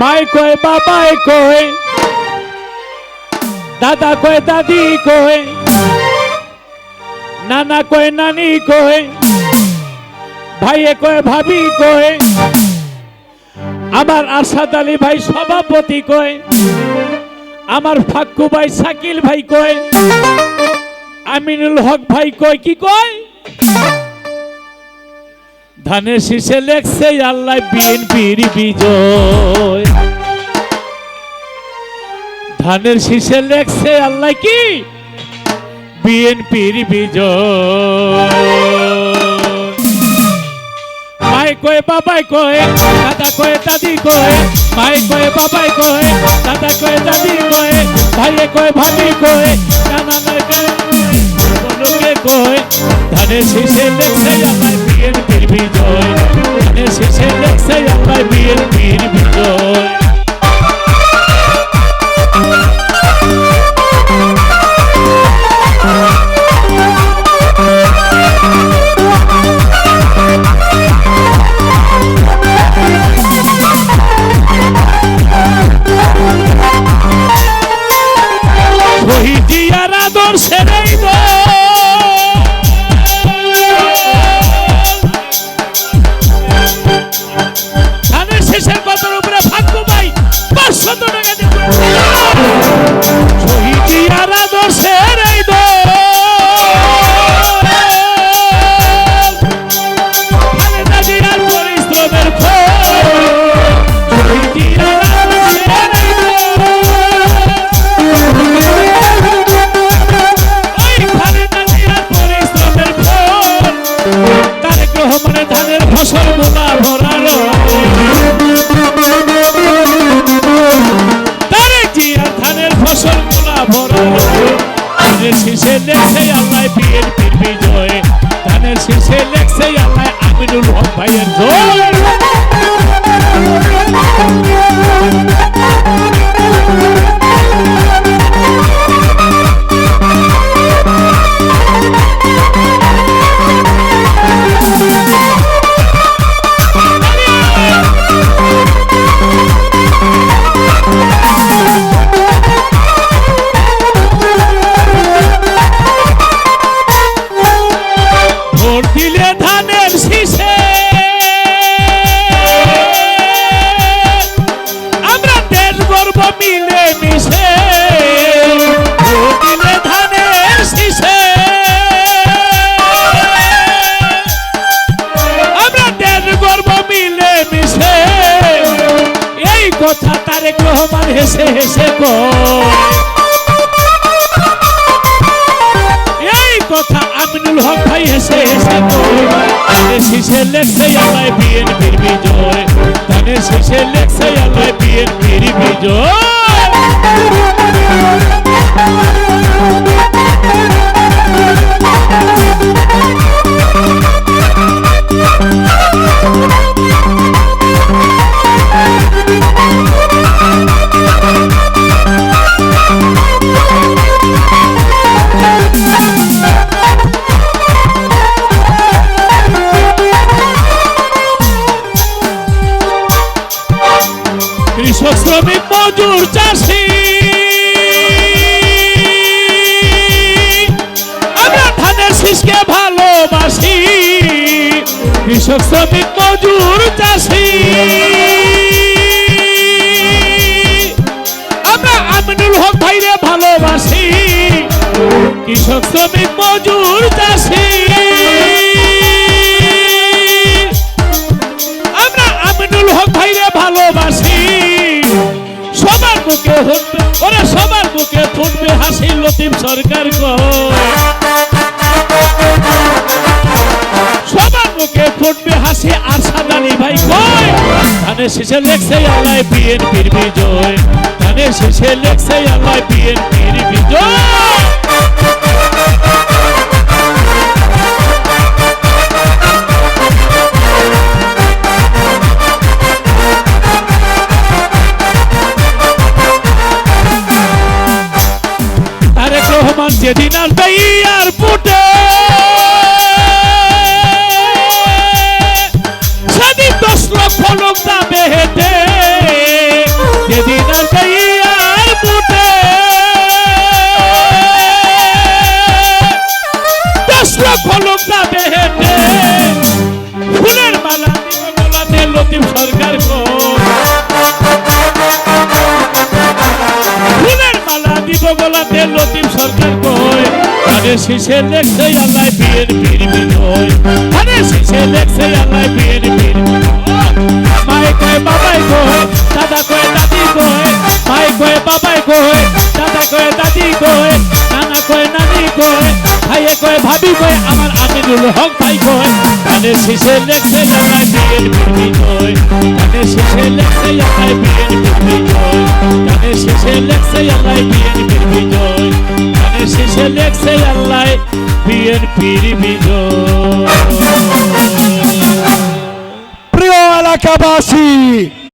মাই কয়, বাবাই কয়, দাদা কয়, দাদি কয়, নানা কয়, নানি কয়, ভাইয়ে কয়, ভাবি কয়, আমার আসাদ আলী ভাই সভাপতি কয়, আমার ফাক্কু ভাই শাকিল ভাই কয়, আমিনুল হক ভাই কয়, কি কয়? ধানের শীষে লেখছে, আল্লাহ বিএনপির বিজয়। ধানের শীষে লেখছে, আল্লাহ কি? বিএনপির বিজয়। মাই কয়ে, বাবাই কয়ে, দাদা কয়ে, দাদি কয়ে মাই কয়ে, বাবাই কয়ে, দাদা কয়ে, দাদি কয়ে, ভাইয়ে কয়ে, ভাবি কয়ে, নানা কয়ে, ধানের শীষে লেখছে, আল্লাহ কথার উপরে ভাগ্য পাই পাঁচশত টাকা দিয়ে শীষে লেখছে আল্লাহ বিএনপির কথা তারেক রহমান হেসে হেসে এই কথা আমিনুল হক ভাই হেসে হেসে ধানের শীষে লেখছে আল্লাহ বিএনপির বিজয়। ধানের শীষে লেখছে আল্লাহ বিএনপির বিজয়। কৃষক শ্রমিক মজুর চাষি। আমরা ধানের শীষকে ভালোবাসি কৃষক শ্রমিক মজুর চাষি। আমরা আমিনুল হক ভাইরে ভালোবাসি কৃষক শ্রমিক মজুর চাষি। ফুটবে ওরা সবার মুখে ফুটবে হাসি লতিম সরকার। সবার মুখে ফুটবে হাসি আর সাদানি ভাই কয়। ধানে শেষে লেখছে আল্লাহ বিএনপির বিজয়। ধানে শেষে লেখছে আল্লাহ বিএনপির বিজয়। রহমান আরে শীষে লেখছে আল্লাহ বিয়ের বীর বিনয়। আরে শীষে লেখছে আল্লাহ বিয়ের বীর মায়ে কয়, বাবাই কয় দাদা কয়, দাদি কয় মায়ে কয়, বাবাই কয় দাদা কয়, দাদি কয় নানা কয়, নানি কয় ভাইয়ে কয়, ভাবি কয় আমার আমিনুল হক ভাই কয় কানে শীষে লেখছে আল্লাহ বিয়ের বীর বিনয়। কানে শীষে লেখছে আল্লাহ বিয়ের বীর বিনয়। কানে শীষে লেখছে আল্লাহ বিয়ের বীর বিজয় শীষে লেখছে আল্লাহ বীর বিজয়। প্রিয় এলাকাবাসী